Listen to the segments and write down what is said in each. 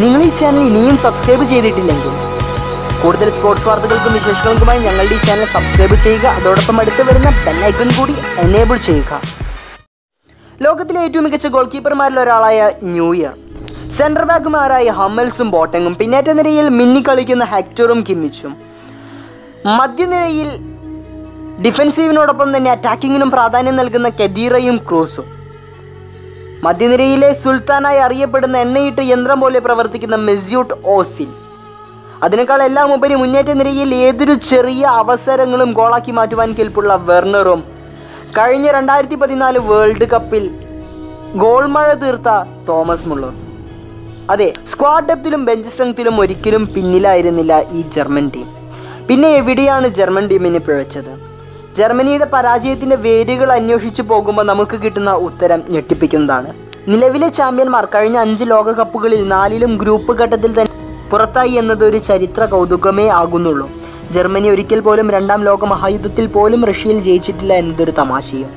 നിങ്ങൾ ഈ ചാനൽ ഇനിയും സബ്സ്ക്രൈബ് ചെയ്തിട്ടില്ലെങ്കിൽ കൂടുതൽ സ്പോർട്സ് വാർത്തകൾക്കും വിശേഷങ്ങൾക്കുമായി ഞങ്ങളുടെ ഈ ചാനൽ സബ്സ്ക്രൈബ് ചെയ്യുക. അതോടൊപ്പം അടുത്ത് വരുന്ന ബെല്ലൈക്കൺ കൂടി എനേബിൾ ചെയ്യുക. ലോകത്തിലെ ഏറ്റവും മികച്ച ഗോൾ കീപ്പർമാരിൽ ഒരാളായ ന്യൂ ഇയർ. സെൻട്രൽ ബാക്കുമാരായ ഹമ്മൽസും ബോട്ടങ്ങും പിന്നേറ്റ നിരയിൽ മിന്നിക്കളിക്കുന്ന ഹെക്ടറും കിമ്മിച്ചും. മധ്യനിരയിൽ ഡിഫൻസീവിനോടൊപ്പം തന്നെ അറ്റാക്കിങ്ങിനും പ്രാധാന്യം നൽകുന്ന കെദീറയും ക്രൂസും. മധ്യനിരയിലെ സുൽത്താനായി അറിയപ്പെടുന്ന എണ്ണയിട്ട് യന്ത്രം പോലെ പ്രവർത്തിക്കുന്ന മെസ്യൂട്ട് ഓസിൽ. അതിനേക്കാൾ എല്ലാം ഉപരി മുന്നേറ്റ നിരയിൽ ഏതൊരു ചെറിയ അവസരങ്ങളും ഗോളാക്കി മാറ്റുവാൻ കെൽപ്പുള്ള വെർണറും കഴിഞ്ഞ രണ്ടായിരത്തി പതിനാല് വേൾഡ് കപ്പിൽ ഗോൾ മഴ തീർത്ത തോമസ് മുള്ളർ. അതെ സ്ക്വാഡ് ഡെപ്തിലും ബെഞ്ച് സ്ട്രെങ്ത്തിലും ഒരിക്കലും പിന്നിലായിരുന്നില്ല ഈ ജർമ്മൻ ടീം. പിന്നെ എവിടെയാണ് ജർമ്മൻ ടീമിനെ പിഴച്ചത്? ജർമ്മനിയുടെ പരാജയത്തിന്റെ വേരുകൾ അന്വേഷിച്ചു പോകുമ്പോൾ നമുക്ക് കിട്ടുന്ന ഉത്തരം ഞെട്ടിപ്പിക്കുന്നതാണ്. നിലവിലെ ചാമ്പ്യന്മാർ കഴിഞ്ഞ അഞ്ച് ലോകകപ്പുകളിൽ നാലിലും ഗ്രൂപ്പ് ഘട്ടത്തിൽ തന്നെ പുറത്തായി എന്നത് ഒരു ചരിത്ര കൗതുകമേ ആകുന്നുള്ളൂ. ജർമ്മനി ഒരിക്കൽ പോലും രണ്ടാം ലോക മഹായുദ്ധത്തിൽ പോലും റഷ്യയിൽ ജയിച്ചിട്ടില്ല എന്നതൊരു തമാശയും.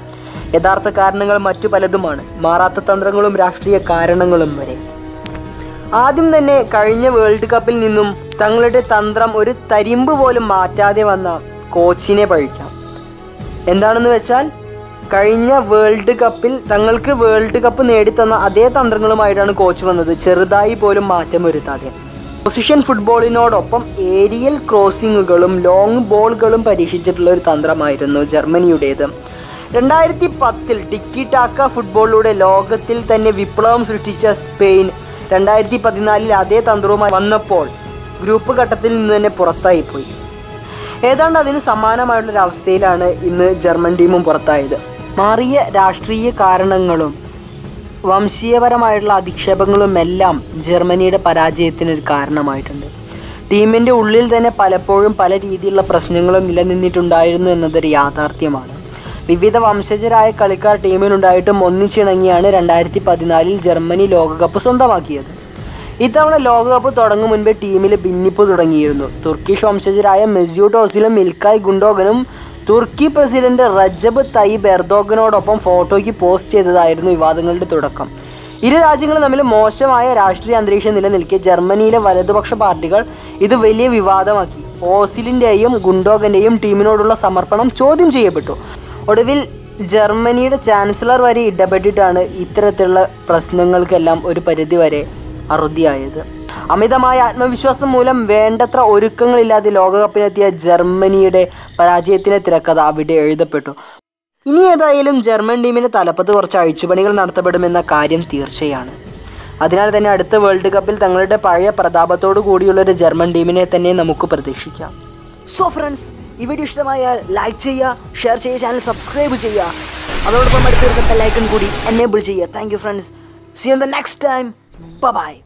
യഥാർത്ഥ കാരണങ്ങൾ മറ്റു പലതുമാണ്. മാറാത്ത തന്ത്രങ്ങളും രാഷ്ട്രീയ കാരണങ്ങളും വരെ. ആദ്യം തന്നെ കഴിഞ്ഞ വേൾഡ് കപ്പിൽ നിന്നും തങ്ങളുടെ തന്ത്രം ഒരു തരിമ്പ് പോലും മാറ്റാതെ വന്ന കോച്ചിനെ പഴിക്കാം. എന്താണെന്ന് വെച്ചാൽ കഴിഞ്ഞ വേൾഡ് കപ്പിൽ തങ്ങൾക്ക് വേൾഡ് കപ്പ് നേടിത്തന്ന അതേ തന്ത്രങ്ങളുമായിട്ടാണ് കോച്ച് വന്നത്. ചെറുതായി പോലും മാറ്റം വരുത്താതെ. പൊസിഷൻ ഫുട്ബോളിനോടൊപ്പം ഏരിയൽ ക്രോസിങ്ങുകളും ലോങ് ബോളുകളും പരീക്ഷിച്ചിട്ടുള്ള ഒരു തന്ത്രമായിരുന്നു ജർമ്മനിയുടേത്. രണ്ടായിരത്തി പത്തിൽ ടിക്കി ടാക്ക ഫുട്ബോളിലൂടെ ലോകത്തിൽ തന്നെ വിപ്ലവം സൃഷ്ടിച്ച സ്പെയിൻ രണ്ടായിരത്തി പതിനാലിൽ അതേ തന്ത്രവുമായി വന്നപ്പോൾ ഗ്രൂപ്പ് ഘട്ടത്തിൽ നിന്ന് തന്നെ പുറത്തായിപ്പോയി. ഏതാണ്ട് അതിന് സമാനമായിട്ടുള്ളൊരു അവസ്ഥയിലാണ് ഇന്ന് ജർമ്മൻ ടീമും പുറത്തായത്. മാറിയ രാഷ്ട്രീയ കാരണങ്ങളും വംശീയപരമായിട്ടുള്ള അധിക്ഷേപങ്ങളും എല്ലാം ജർമ്മനിയുടെ പരാജയത്തിന് ഒരു കാരണമായിട്ടുണ്ട്. ടീമിന്റെ ഉള്ളിൽ തന്നെ പലപ്പോഴും പല രീതിയിലുള്ള പ്രശ്നങ്ങളും നിലനിന്നിട്ടുണ്ടായിരുന്നു എന്നതൊരു യാഥാർത്ഥ്യമാണ്. വിവിധ വംശജരായ കളിക്കാർ ടീമിനുണ്ടായിട്ടും ഒന്നിച്ചിണങ്ങിയാണ് രണ്ടായിരത്തി പതിനാലിൽ ജർമ്മനി ലോകകപ്പ് സ്വന്തമാക്കിയത്. ഇത്തവണ ലോകകപ്പ് തുടങ്ങും മുൻപേ ടീമിൽ ഭിന്നിപ്പ് തുടങ്ങിയിരുന്നു. തുർക്കിഷ് വംശജരായ മെസ്യൂട്ട് ഓസിലും മിൽക്കായ് ഗുണ്ടോഗനും തുർക്കി പ്രസിഡന്റ് റജബ് തയ്യബ് എർദോഗനോടൊപ്പം ഫോട്ടോയ്ക്ക് പോസ്റ്റ് ചെയ്തതായിരുന്നു വിവാദങ്ങളുടെ തുടക്കം. ഇരു രാജ്യങ്ങളും തമ്മിൽ മോശമായ രാഷ്ട്രീയ അന്തരീക്ഷം നിലനിൽക്കെ ജർമ്മനിയിലെ വലതുപക്ഷ പാർട്ടികൾ ഇത് വലിയ വിവാദമാക്കി. ഓസിലിന്റെയും ഗുണ്ടോഗന്റെയും ടീമിനോടുള്ള സമർപ്പണം ചോദ്യം ചെയ്യപ്പെട്ടു. ഒടുവിൽ ജർമ്മനിയുടെ ചാൻസലർ വരെ ഇടപെട്ടിട്ടാണ് ഇത്തരത്തിലുള്ള പ്രശ്നങ്ങൾക്കെല്ലാം ഒരു പരിധിവരെ അറുതിയായത്. അമിതമായ ആത്മവിശ്വാസം മൂലം വേണ്ടത്ര ഒരുക്കങ്ങളില്ലാതെ ലോകകപ്പിനെത്തിയ ജർമ്മനിയുടെ പരാജയത്തിന്റെ തിരക്കഥ അവിടെ എഴുതപ്പെട്ടു. ഇനി ഏതായാലും ജർമ്മൻ ടീമിന് തലപ്പത്ത് കുറച്ച് അഴിച്ചുപണികൾ നടത്തപ്പെടുമെന്ന കാര്യം തീർച്ചയാണ്. അതിനാൽ തന്നെ അടുത്ത വേൾഡ് കപ്പിൽ തങ്ങളുടെ പഴയ പ്രതാപത്തോടു കൂടിയുള്ള ഒരു ജർമ്മൻ ടീമിനെ തന്നെ നമുക്ക് പ്രതീക്ഷിക്കാം. സോ ഫ്രണ്ട്സ് ഈ വീഡിയോ ഇഷ്ടമായാൽ ലൈക്ക് ചെയ്യുക ഷെയർ ചെയ്യുക ചാനൽ സബ്സ്ക്രൈബ് ചെയ്യുക. അതോടൊപ്പം അടുത്ത ബെല്ലൈക്കൺ കൂടി എനേബിൾ ചെയ്യുക. Thank you friends see on the next time Bye bye.